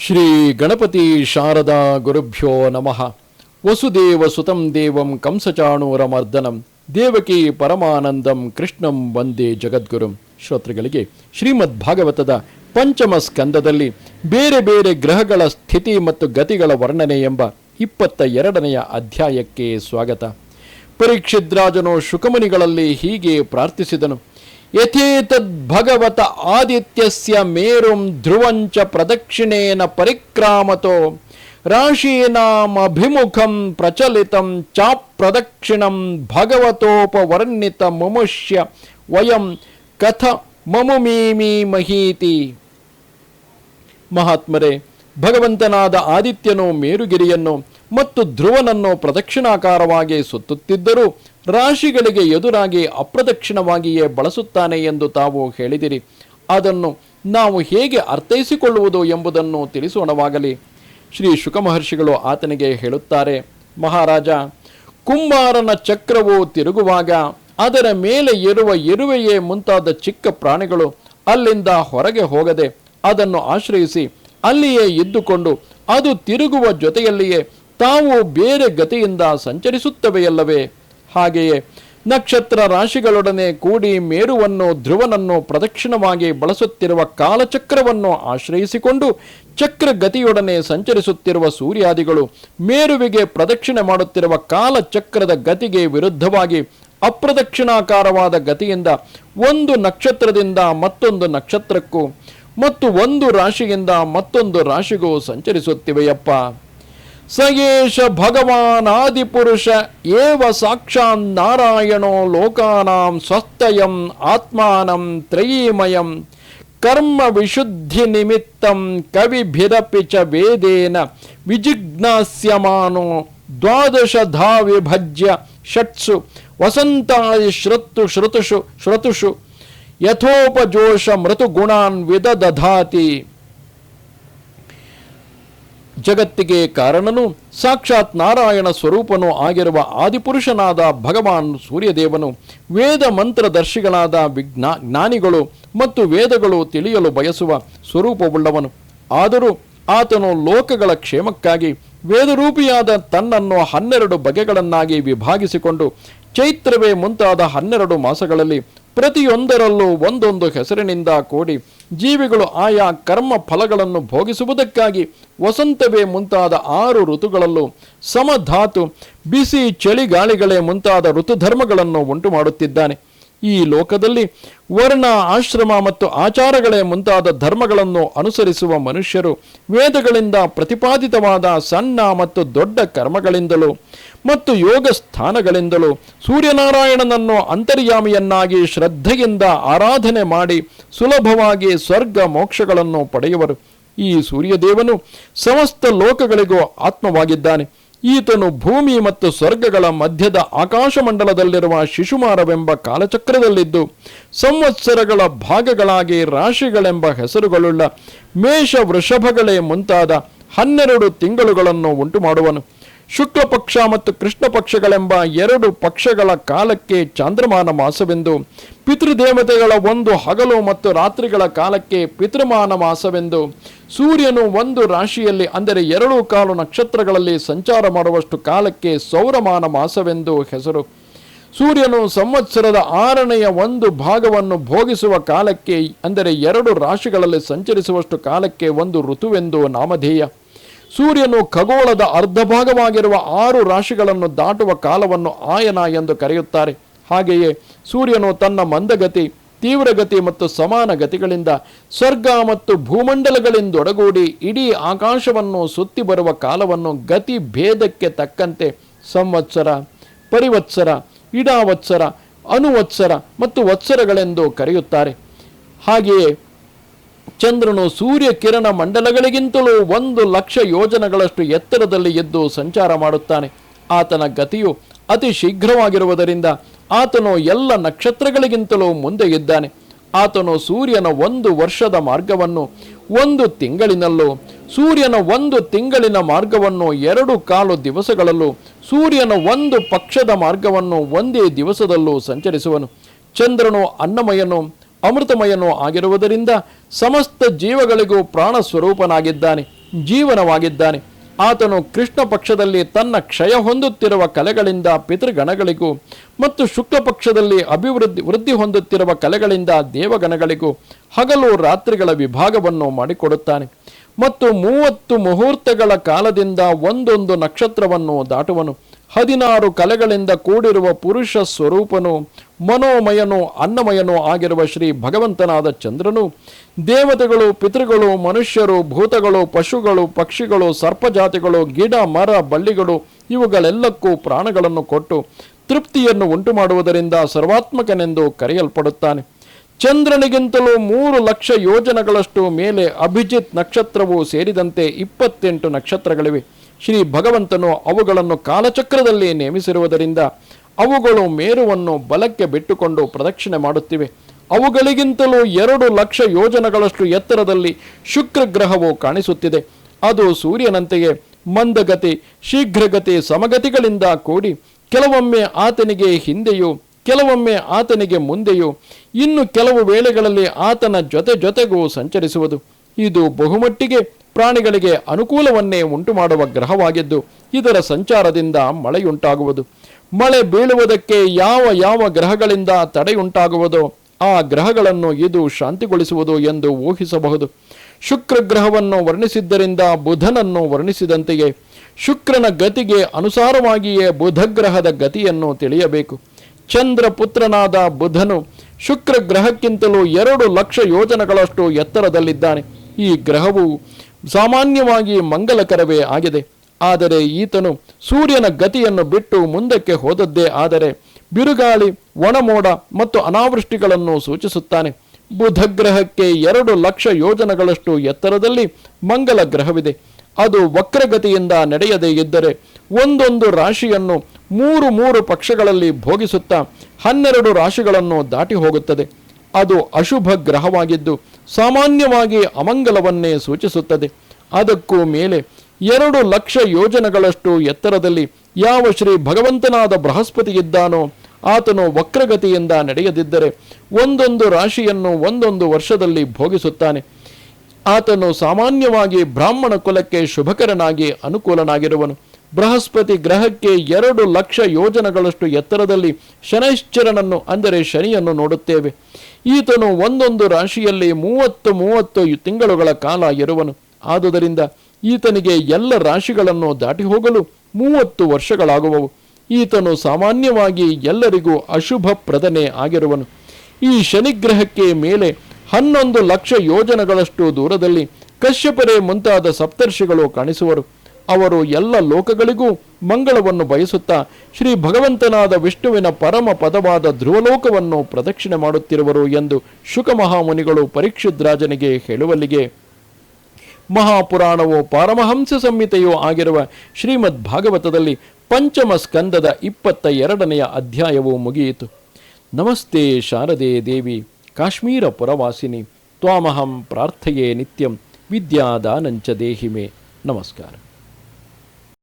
ಶ್ರೀ ಗಣಪತಿ ಶಾರದಾ ಗುರುಭ್ಯೋ ನಮಃ. ವಸುದೇವ ಸುತಂ ದೇವಂ ಕಂಸಚಾಣೂರ ಮರ್ದನಂ ದೇವಕಿ ಪರಮಾನಂದಂ ಕೃಷ್ಣಂ ವಂದೇ ಜಗದ್ಗುರುಂ. ಶ್ರೋತೃಗಳಿಗೆ ಶ್ರೀಮದ್ ಭಾಗವತದ ಪಂಚಮ ಸ್ಕಂದದಲ್ಲಿ ಬೇರೆ ಬೇರೆ ಗ್ರಹಗಳ ಸ್ಥಿತಿ ಮತ್ತು ಗತಿಗಳ ವರ್ಣನೆ ಎಂಬ ಇಪ್ಪತ್ತ ಎರಡನೆಯ ಅಧ್ಯಾಯಕ್ಕೆ ಸ್ವಾಗತ. ಪರೀಕ್ಷಿದ್ರಾಜನು ಶುಕಮನಿಗಳಲ್ಲಿ ಹೀಗೆ ಪ್ರಾರ್ಥಿಸಿದನು. ಯಥೇತದ್ ಭಗವತ ಆದಿತ್ಯಸ್ಯ ಮೇರುಂ ಧ್ರುವಂಚ ಪ್ರದಕ್ಷಿಣೇನ ಪರಿಕ್ರಾಮತೋ ರಾಶೀನಾಮಭಿಮುಖಂ ಪ್ರಚಲಿತಂ ಚಾಪ್ರದಕ್ಷಿಣಂ ಭಗವತೋಪವರ್ಣಿತ ಮುಮುಷ್ಯ ವಯಂ ಕಥ ಮಮುಮೀಮಿ ಮಹೀತಿ. ಮಹಾತ್ಮರೇ, ಭಗವಂತನಾದ ಆದಿತ್ಯನು ಮೇರುಗಿರಿಯನ್ನು ಮತ್ತು ಧ್ರುವನನ್ನು ಪ್ರದಕ್ಷಿಣಾಕಾರವಾಗಿ ಸುತ್ತುತ್ತಿದ್ದರೂ ರಾಶಿಗಳಿಗೆ ಎದುರಾಗಿ ಅಪ್ರದಕ್ಷಿಣವಾಗಿಯೇ ಬಳಸುತ್ತಾನೆ ಎಂದು ತಾವು ಹೇಳಿದಿರಿ. ಅದನ್ನು ನಾವು ಹೇಗೆ ಅರ್ಥೈಸಿಕೊಳ್ಳುವುದು ಎಂಬುದನ್ನು ತಿಳಿಸೋಣವಾಗಲಿ. ಶ್ರೀ ಶುಕಮಹರ್ಷಿಗಳು ಆತನಿಗೆ ಹೇಳುತ್ತಾರೆ, ಮಹಾರಾಜ, ಕುಂಬಾರನ ಚಕ್ರವು ತಿರುಗುವಾಗ ಅದರ ಮೇಲೆ ಇರುವ ಇರುವೆಯೇ ಮುಂತಾದ ಚಿಕ್ಕ ಪ್ರಾಣಿಗಳು ಅಲ್ಲಿಂದ ಹೊರಗೆ ಹೋಗದೆ ಅದನ್ನು ಆಶ್ರಯಿಸಿ ಅಲ್ಲಿಯೇ ಇದ್ದುಕೊಂಡು ಅದು ತಿರುಗುವ ಜೊತೆಯಲ್ಲಿಯೇ ತಾವು ಬೇರೆ ಗತಿಯಿಂದ ಸಂಚರಿಸುತ್ತವೆಯಲ್ಲವೇ? ಹಾಗೆಯೇ ನಕ್ಷತ್ರ ರಾಶಿಗಳೊಡನೆ ಕೂಡಿ ಮೇರುವನ್ನು, ಧ್ರುವನನ್ನು ಪ್ರದಕ್ಷಿಣವಾಗಿ ಬಳಸುತ್ತಿರುವ ಕಾಲಚಕ್ರವನ್ನು ಆಶ್ರಯಿಸಿಕೊಂಡು ಚಕ್ರಗತಿಯೊಡನೆ ಸಂಚರಿಸುತ್ತಿರುವ ಸೂರ್ಯಾದಿಗಳು ಮೇರುವಿಗೆ ಪ್ರದಕ್ಷಿಣೆ ಮಾಡುತ್ತಿರುವ ಕಾಲಚಕ್ರದ ಗತಿಗೆ ವಿರುದ್ಧವಾಗಿ ಅಪ್ರದಕ್ಷಿಣಾಕಾರವಾದ ಗತಿಯಿಂದ ಒಂದು ನಕ್ಷತ್ರದಿಂದ ಮತ್ತೊಂದು ನಕ್ಷತ್ರಕ್ಕೂ ಮತ್ತು ಒಂದು ರಾಶಿಯಿಂದ ಮತ್ತೊಂದು ರಾಶಿಗೂ ಸಂಚರಿಸುತ್ತಿವೆಯಪ್ಪ. సయేష భగవాన్ ఆది పురుష ఏవ సాక్షాన్ నారాయణో లోకానాం స్వస్థయం ఆత్మానం త్రయీమయం కర్మ విశుద్ధి నిమిత్తం కవిభిరపి చ వేదేన విజిజ్ఞాస్యమానో ద్వాదశధా విభజ్య షట్సు వసంతాది శ్రుతు శ్రుతుషు శ్రుతుషు యథోపజోష మృతుగుణాన్ విదదధాతి. ಜಗತ್ತಿಗೆ ಕಾರಣನು, ಸಾಕ್ಷಾತ್ ನಾರಾಯಣ ಸ್ವರೂಪನೂ ಆಗಿರುವ ಆದಿಪುರುಷನಾದ ಭಗವಾನ್ ಸೂರ್ಯದೇವನು ವೇದ ಮಂತ್ರದರ್ಶಿಗಳಾದ ವಿಜ್ಞಾ, ಜ್ಞಾನಿಗಳು ಮತ್ತು ವೇದಗಳು ತಿಳಿಯಲು ಬಯಸುವ ಸ್ವರೂಪವುಳ್ಳವನು. ಆದರೂ ಆತನು ಲೋಕಗಳ ಕ್ಷೇಮಕ್ಕಾಗಿ ವೇದರೂಪಿಯಾದ ತನ್ನನ್ನು ಹನ್ನೆರಡು ಬಗೆಗಳನ್ನಾಗಿ ವಿಭಾಗಿಸಿಕೊಂಡು ಚೈತ್ರವೇ ಮುಂತಾದ ಹನ್ನೆರಡು ಮಾಸಗಳಲ್ಲಿ ಪ್ರತಿಯೊಂದರಲ್ಲೂ ಒಂದೊಂದು ಹೆಸರಿನಿಂದ ಕೂಡಿ ಜೀವಿಗಳು ಆಯಾ ಕರ್ಮ ಫಲಗಳನ್ನು ಭೋಗಿಸುವುದಕ್ಕಾಗಿ ವಸಂತವೇ ಮುಂತಾದ ಆರು ಋತುಗಳಲ್ಲೂ ಸಮಧಾತು, ಬಿಸಿ ಚಳಿಗಾಳಿಗಳೇ ಮುಂತಾದ ಋತುಧರ್ಮಗಳನ್ನು ಉಂಟು ಮಾಡುತ್ತಿದ್ದಾನೆ ಈ ಲೋಕದಲ್ಲಿ ವರ್ಣ, ಆಶ್ರಮ ಮತ್ತು ಆಚಾರಗಳೇ ಮುಂತಾದ ಧರ್ಮಗಳನ್ನು ಅನುಸರಿಸುವ ಮನುಷ್ಯರು ವೇದಗಳಿಂದ ಪ್ರತಿಪಾದಿತವಾದ ಸಣ್ಣ ಮತ್ತು ದೊಡ್ಡ ಕರ್ಮಗಳಿಂದಲೂ ಮತ್ತು ಯೋಗ ಸ್ಥಾನಗಳಿಂದಲೂ ಸೂರ್ಯನಾರಾಯಣನನ್ನು ಅಂತರ್ಯಾಮಿಯನ್ನಾಗಿ ಶ್ರದ್ಧೆಯಿಂದ ಆರಾಧನೆ ಮಾಡಿ ಸುಲಭವಾಗಿ ಸ್ವರ್ಗ ಮೋಕ್ಷಗಳನ್ನು ಪಡೆಯುವರು. ಈ ಸೂರ್ಯದೇವನು ಸಮಸ್ತ ಲೋಕಗಳಿಗೂ ಆತ್ಮವಾಗಿದ್ದಾನೆ. ಈತನು ಭೂಮಿ ಮತ್ತು ಸ್ವರ್ಗಗಳ ಮಧ್ಯದ ಆಕಾಶಮಂಡಲದಲ್ಲಿರುವ ಶಿಶುಮಾರವೆಂಬ ಕಾಲಚಕ್ರದಲ್ಲಿದ್ದು, ಸಂವತ್ಸರಗಳ ಭಾಗಗಳಾಗಿ ರಾಶಿಗಳೆಂಬ ಹೆಸರುಗಳುಳ್ಳ ಮೇಷ ವೃಷಭಗಳೇ ಮುಂತಾದ ಹನ್ನೆರಡು ತಿಂಗಳುಗಳನ್ನು ಉಂಟು ಮಾಡುವನು ಶುಕ್ಲ ಪಕ್ಷ ಮತ್ತು ಕೃಷ್ಣ ಪಕ್ಷಗಳೆಂಬ ಎರಡು ಪಕ್ಷಗಳ ಕಾಲಕ್ಕೆ ಚಾಂದ್ರಮಾನ ಮಾಸವೆಂದು, ಪಿತೃದೇವತೆಗಳ ಒಂದು ಹಗಲು ಮತ್ತು ರಾತ್ರಿಗಳ ಕಾಲಕ್ಕೆ ಪಿತೃಮಾನ ಮಾಸವೆಂದು, ಸೂರ್ಯನು ಒಂದು ರಾಶಿಯಲ್ಲಿ, ಅಂದರೆ ಎರಡು ಕಾಲು ನಕ್ಷತ್ರಗಳಲ್ಲಿ ಸಂಚಾರ ಮಾಡುವಷ್ಟು ಕಾಲಕ್ಕೆ ಸೌರಮಾನ ಮಾಸವೆಂದು ಹೆಸರು. ಸೂರ್ಯನು ಸಂವತ್ಸರದ ಆರನೆಯ ಒಂದು ಭಾಗವನ್ನು ಭೋಗಿಸುವ ಕಾಲಕ್ಕೆ, ಅಂದರೆ ಎರಡು ರಾಶಿಗಳಲ್ಲಿ ಸಂಚರಿಸುವಷ್ಟು ಕಾಲಕ್ಕೆ ಒಂದು ಋತುವೆಂದು ನಾಮಧೇಯ. ಸೂರ್ಯನು ಖಗೋಳದ ಅರ್ಧ ಭಾಗವಾಗಿರುವ ಆರು ರಾಶಿಗಳನ್ನು ದಾಟುವ ಕಾಲವನ್ನು ಆಯನ ಎಂದು ಕರೆಯುತ್ತಾರೆ. ಹಾಗೆಯೇ ಸೂರ್ಯನು ತನ್ನ ಮಂದಗತಿ, ತೀವ್ರಗತಿ ಮತ್ತು ಸಮಾನ ಗತಿಗಳಿಂದ ಸ್ವರ್ಗ ಮತ್ತು ಭೂಮಂಡಲಗಳಿಂದೊಡಗೂಡಿ ಇಡೀ ಆಕಾಶವನ್ನು ಸುತ್ತಿ ಬರುವ ಕಾಲವನ್ನು ಗತಿ ಭೇದಕ್ಕೆ ತಕ್ಕಂತೆ ಸಂವತ್ಸರ, ಪರಿವತ್ಸರ, ಇಡಾವತ್ಸರ, ಅನುವತ್ಸರ ಮತ್ತು ವತ್ಸರಗಳೆಂದು ಕರೆಯುತ್ತಾರೆ. ಹಾಗೆಯೇ ಚಂದ್ರನು ಸೂರ್ಯ ಕಿರಣ ಮಂಡಲಗಳಿಗಿಂತಲೂ ಒಂದು ಲಕ್ಷ ಯೋಜನಗಳಷ್ಟು ಎತ್ತರದಲ್ಲಿ ಎದ್ದು ಸಂಚಾರ ಮಾಡುತ್ತಾನೆ. ಆತನ ಗತಿಯು ಅತಿ ಶೀಘ್ರವಾಗಿರುವುದರಿಂದ ಆತನು ಎಲ್ಲ ನಕ್ಷತ್ರಗಳಿಗಿಂತಲೂ ಮುಂದೆ ಇದ್ದಾನೆ. ಆತನು ಸೂರ್ಯನ ಒಂದು ವರ್ಷದ ಮಾರ್ಗವನ್ನು ಒಂದು ತಿಂಗಳಿನಲ್ಲೂ, ಸೂರ್ಯನ ಒಂದು ತಿಂಗಳಿನ ಮಾರ್ಗವನ್ನು ಎರಡು ಕಾಲು ದಿವಸಗಳಲ್ಲೂ, ಸೂರ್ಯನ ಒಂದು ಪಕ್ಷದ ಮಾರ್ಗವನ್ನು ಒಂದೇ ದಿವಸದಲ್ಲೂ ಸಂಚರಿಸುವನು. ಚಂದ್ರನು ಅನ್ನಮಯನು ಅಮೃತಮಯನೂ ಆಗಿರುವುದರಿಂದ ಸಮಸ್ತ ಜೀವಗಳಿಗೂ ಪ್ರಾಣ ಸ್ವರೂಪನಾಗಿದ್ದಾನೆ ಜೀವನವಾಗಿದ್ದಾನೆ. ಆತನು ಕೃಷ್ಣ ಪಕ್ಷದಲ್ಲಿ ತನ್ನ ಕ್ಷಯ ಹೊಂದುತ್ತಿರುವ ಕಲೆಗಳಿಂದ ಪಿತೃಗಣಗಳಿಗೂ ಮತ್ತು ಶುಕ್ಲ ಪಕ್ಷದಲ್ಲಿ ಅಭಿವೃದ್ಧಿ, ವೃದ್ಧಿ ಹೊಂದುತ್ತಿರುವ ಕಲೆಗಳಿಂದ ದೇವಗಣಗಳಿಗೂ ಹಗಲು ರಾತ್ರಿಗಳ ವಿಭಾಗವನ್ನು ಮಾಡಿಕೊಡುತ್ತಾನೆ. ಮತ್ತು ಮೂವತ್ತು ಮುಹೂರ್ತಗಳ ಕಾಲದಿಂದ ಒಂದೊಂದು ನಕ್ಷತ್ರವನ್ನು ದಾಟುವನು. ಹದಿನಾರು ಕಲೆಗಳಿಂದ ಕೂಡಿರುವ ಪುರುಷ ಸ್ವರೂಪನು ಮನೋಮಯನು ಅನ್ನಮಯನೋ ಆಗಿರುವ ಶ್ರೀ ಭಗವಂತನಾದ ಚಂದ್ರನು ದೇವತೆಗಳು, ಪಿತೃಗಳು, ಮನುಷ್ಯರು, ಭೂತಗಳು, ಪಶುಗಳು, ಪಕ್ಷಿಗಳು, ಸರ್ಪಜಾತಿಗಳು, ಗಿಡ, ಮರ, ಬಳ್ಳಿಗಳು ಇವುಗಳೆಲ್ಲಕ್ಕೂ ಪ್ರಾಣಗಳನ್ನು ಕೊಟ್ಟು ತೃಪ್ತಿಯನ್ನು ಉಂಟು ಮಾಡುವುದರಿಂದ ಸರ್ವಾತ್ಮಕನೆಂದು ಕರೆಯಲ್ಪಡುತ್ತಾನೆ. ಚಂದ್ರನಿಗಿಂತಲೂ ಮೂರು ಲಕ್ಷ ಯೋಜನೆಗಳಷ್ಟು ಮೇಲೆ ಅಭಿಜಿತ್ ನಕ್ಷತ್ರವು ಸೇರಿದಂತೆ ಇಪ್ಪತ್ತೆಂಟು ನಕ್ಷತ್ರಗಳಿವೆ. ಶ್ರೀ ಭಗವಂತನು ಅವುಗಳನ್ನು ಕಾಲಚಕ್ರದಲ್ಲಿ ನೇಮಿಸಿರುವುದರಿಂದ ಅವುಗಳು ಮೇರುವನ್ನು ಬಲಕ್ಕೆ ಬಿಟ್ಟುಕೊಂಡು ಪ್ರದಕ್ಷಿಣೆ ಮಾಡುತ್ತಿವೆ. ಅವುಗಳಿಗಿಂತಲೂ ಎರಡು ಲಕ್ಷ ಯೋಜನಗಳಷ್ಟು ಎತ್ತರದಲ್ಲಿ ಶುಕ್ರ ಗ್ರಹವು ಕಾಣಿಸುತ್ತಿದೆ. ಅದು ಸೂರ್ಯನಂತೆಯೇ ಮಂದಗತಿ, ಶೀಘ್ರಗತಿ, ಸಮಗತಿಗಳಿಂದ ಕೂಡಿ ಕೆಲವೊಮ್ಮೆ ಆತನಿಗೆ ಹಿಂದೆಯೂ, ಕೆಲವೊಮ್ಮೆ ಆತನಿಗೆ ಮುಂದೆಯೂ, ಇನ್ನು ಕೆಲವು ವೇಳೆಗಳಲ್ಲಿ ಆತನ ಜೊತೆ ಜೊತೆಗೂ ಸಂಚರಿಸುವುದು. ಇದು ಬಹುಮಟ್ಟಿಗೆ ಪ್ರಾಣಿಗಳಿಗೆ ಅನುಕೂಲವನ್ನೇ ಉಂಟು ಮಾಡುವ ಗ್ರಹವಾಗಿದ್ದು, ಇದರ ಸಂಚಾರದಿಂದ ಮಳೆಯುಂಟಾಗುವುದು. ಮಳೆ ಬೀಳುವುದಕ್ಕೆ ಯಾವ ಯಾವ ಗ್ರಹಗಳಿಂದ ತಡೆಯುಂಟಾಗುವುದೋ, ಆ ಗ್ರಹಗಳನ್ನು ಇದು ಶಾಂತಿಗೊಳಿಸುವುದು ಎಂದು ಊಹಿಸಬಹುದು. ಶುಕ್ರ ಗ್ರಹವನ್ನು ವರ್ಣಿಸಿದ್ದರಿಂದ ಬುಧನನ್ನು ವರ್ಣಿಸಿದಂತೆಯೇ ಶುಕ್ರನ ಗತಿಗೆ ಅನುಸಾರವಾಗಿಯೇ ಬುಧಗ್ರಹದ ಗತಿಯನ್ನು ತಿಳಿಯಬೇಕು. ಚಂದ್ರ ಪುತ್ರನಾದ ಬುಧನು ಶುಕ್ರ ಗ್ರಹಕ್ಕಿಂತಲೂ ಎರಡು ಲಕ್ಷ ಯೋಜನಗಳಷ್ಟು ಎತ್ತರದಲ್ಲಿದ್ದಾನೆ. ಈ ಗ್ರಹವು ಸಾಮಾನ್ಯವಾಗಿ ಮಂಗಲಕರವೇ ಆಗಿದೆ. ಆದರೆ ಈತನು ಸೂರ್ಯನ ಗತಿಯನ್ನು ಬಿಟ್ಟು ಮುಂದಕ್ಕೆ ಹೋದದ್ದೇ ಆದರೆ ಬಿರುಗಾಳಿ, ಒಣಮೋಡ ಮತ್ತು ಅನಾವೃಷ್ಟಿಗಳನ್ನು ಸೂಚಿಸುತ್ತಾನೆ. ಬುಧ ಗ್ರಹಕ್ಕೆ ಎರಡು ಲಕ್ಷ ಯೋಜನಗಳಷ್ಟು ಎತ್ತರದಲ್ಲಿ ಮಂಗಲ ಗ್ರಹವಿದೆ. ಅದು ವಕ್ರಗತಿಯಿಂದ ನಡೆಯದೇ ಇದ್ದರೆ ಒಂದೊಂದು ರಾಶಿಯನ್ನು ಮೂರು ಮೂರು ಪಕ್ಷಗಳಲ್ಲಿ ಭೋಗಿಸುತ್ತಾ ಹನ್ನೆರಡು ರಾಶಿಗಳನ್ನು ದಾಟಿ ಹೋಗುತ್ತದೆ. ಅದು ಅಶುಭ ಗ್ರಹವಾಗಿದ್ದು ಸಾಮಾನ್ಯವಾಗಿ ಅಮಂಗಲವನ್ನೇ ಸೂಚಿಸುತ್ತದೆ. ಅದಕ್ಕೂ ಮೇಲೆ ಎರಡು ಲಕ್ಷ ಯೋಜನಗಳಷ್ಟು ಎತ್ತರದಲ್ಲಿ ಯಾವ ಶ್ರೀ ಭಗವಂತನಾದ ಬೃಹಸ್ಪತಿ ಇದ್ದಾನೋ ಆತನು ವಕ್ರಗತಿಯಿಂದ ನಡೆಯದಿದ್ದರೆ ಒಂದೊಂದು ರಾಶಿಯನ್ನು ಒಂದೊಂದು ವರ್ಷದಲ್ಲಿ ಭೋಗಿಸುತ್ತಾನೆ. ಆತನು ಸಾಮಾನ್ಯವಾಗಿ ಬ್ರಾಹ್ಮಣ ಕುಲಕ್ಕೆ ಶುಭಕರನಾಗಿ ಅನುಕೂಲನಾಗಿರುವನು. ಬೃಹಸ್ಪತಿ ಗ್ರಹಕ್ಕೆ ಎರಡು ಲಕ್ಷ ಯೋಜನಗಳಷ್ಟು ಎತ್ತರದಲ್ಲಿ ಶನೈಶ್ಚರನನ್ನು ಅಂದರೆ ಶನಿಯನ್ನು ನೋಡುತ್ತೇವೆ. ಈತನು ಒಂದೊಂದು ರಾಶಿಯಲ್ಲಿ ಮೂವತ್ತು ಮೂವತ್ತು ತಿಂಗಳುಗಳ ಕಾಲ ಇರುವನು. ಆದುದರಿಂದ ಈತನಿಗೆ ಎಲ್ಲ ರಾಶಿಗಳನ್ನು ದಾಟಿ ಹೋಗಲು ಮೂವತ್ತು ವರ್ಷಗಳಾಗುವವು. ಈತನು ಸಾಮಾನ್ಯವಾಗಿ ಎಲ್ಲರಿಗೂ ಅಶುಭ ಪ್ರದನೆ ಆಗಿರುವನು. ಈ ಶನಿಗ್ರಹಕ್ಕೆ ಮೇಲೆ ಹನ್ನೊಂದು ಲಕ್ಷ ಯೋಜನಗಳಷ್ಟು ದೂರದಲ್ಲಿ ಕಶ್ಯಪರೇ ಮುಂತಾದ ಸಪ್ತರ್ಷಿಗಳು ಕಾಣಿಸುವರು. ಅವರು ಎಲ್ಲ ಲೋಕಗಳಿಗೂ ಮಂಗಳವನ್ನು ಬಯಸುತ್ತಾ ಶ್ರೀ ಭಗವಂತನಾದ ವಿಷ್ಣುವಿನ ಪರಮ ಪದವಾದ ಧ್ರುವಲೋಕವನ್ನು ಪ್ರದಕ್ಷಿಣೆ ಮಾಡುತ್ತಿರುವರು ಎಂದು ಶುಕಮಹಾಮುನಿಗಳು ಪರೀಕ್ಷಿದ್ರಾಜನಿಗೆ ಹೇಳುವಲ್ಲಿಗೆ ಮಹಾಪುರಾಣವು ಪಾರಮಹಂಸ ಸಂಹಿತೆಯೋ ಆಗಿರುವ ಶ್ರೀಮದ್ ಭಾಗವತದಲ್ಲಿ ಪಂಚಮ ಸ್ಕಂದದ ಇಪ್ಪತ್ತ ಎರಡನೆಯ ಅಧ್ಯಾಯವು ಮುಗಿಯಿತು. ನಮಸ್ತೆ ಶಾರದೆ ದೇವಿ ಕಾಶ್ಮೀರ ಪುರವಾಸಿನಿ ತ್ವಾಮಹಂ ಪ್ರಾರ್ಥೆಯೇ ನಿತ್ಯಂ, ವಿದ್ಯಾದಾನಂಚ ದೇಹಿಮೆ. ನಮಸ್ಕಾರ.